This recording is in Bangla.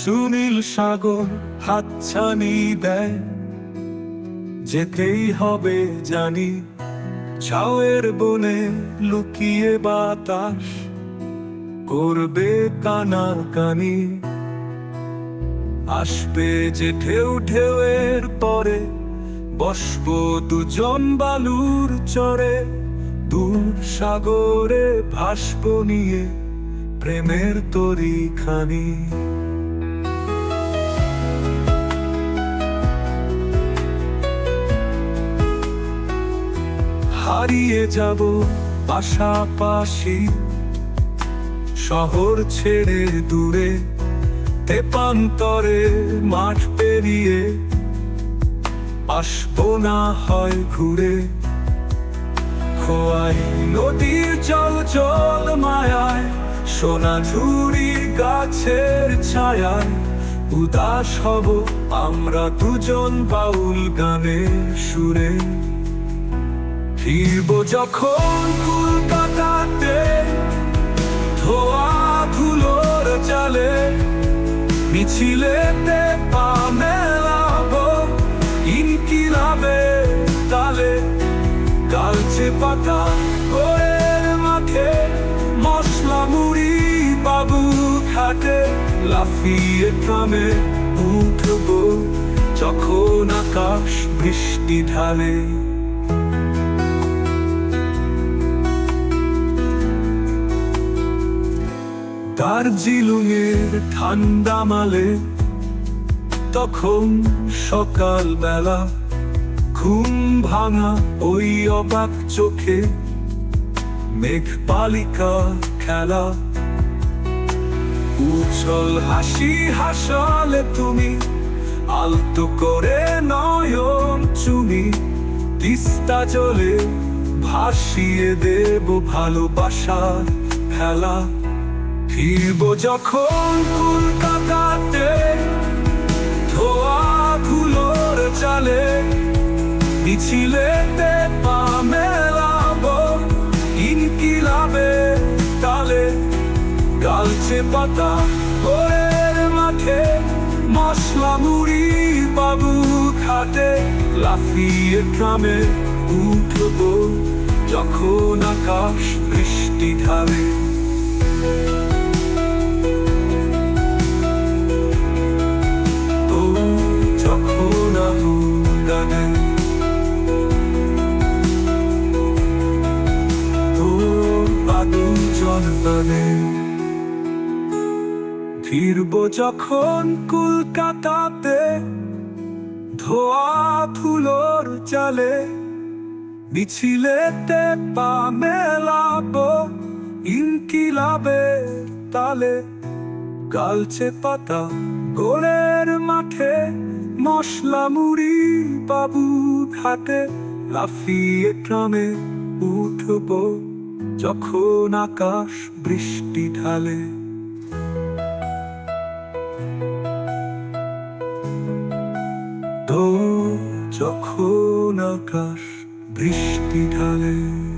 সুনীল সাগর হাতছানি দেয়। যেতেই হবে জানি ছাওয়ের বনে লুকিয়ে বাতাস করবে কানা কানি আসবে যে ঢেউ, ঢেউয়ের পরে বসব দুজন বালুর চরে। দূর সাগরে ভাসব নিয়ে প্রেমের তরি খানি হারিয়ে যাব পাশাপাশি। শহর ছেড়ে দূরে, তেপান্তরে মাঠ পেরিয়ে। আসব না হয় ঘুরে। খোয়াই নদীর জল জল মায়ায় সোনা ঝুড়ি গাছের ছায়ায়। উদাস হব আমরা দুজন বাউল গানের সুরে। ফিরব যখন কলকাতাতে ধোয়া ধুলোর চালে, মিছিলেতে পা মেলাবো ইনকিলাবে তালে। গালছে পাতা গোয়ের মাঠে, মশলা মুড়ি বাবু খাটে লাফিয়ে ট্রামে উঠবো যখন আকাশ বৃষ্টি ঢালে। দার্জিলিংয়ের ঠান্ডা মালে, তখন সকাল বেলা ঘুম ভাঙা ওই অবাক চোখে মেঘ পালিকা খেলা। উচ্ছল হাসি হাসালে তুমি, আলতো করে নয়ন চুমি, তিস্তা জলে ভাসিয়ে দেব ভালোবাসার খেলা। ফিরব যখন কলকাতাতে, ধোয়া ধুলোর চালে, মিছিলেতে পা মেলাবো ইনকিলাবে তালে গালছে পাতা গোয়ের মাঠে, মশলা মুড়ি বাবু খাটে লাফিয়ে ট্রামে উঠবো যখন আকাশ বৃষ্টি ঢালে। আগুন ফিরব যখন কলকাতাতে, ধোয়া ধুলোর চালে, মিছিলেতে পা মেলাবো ইনকিলাবে তালে। গালছে পাতা গোলের মাঠে, মশলা মুড়ি বাবু ঘাটে লাফিয়ে ট্রামে উঠবো যখন আকাশ বৃষ্টি ঢালে। যখন আকাশ বৃষ্টি ঢালে।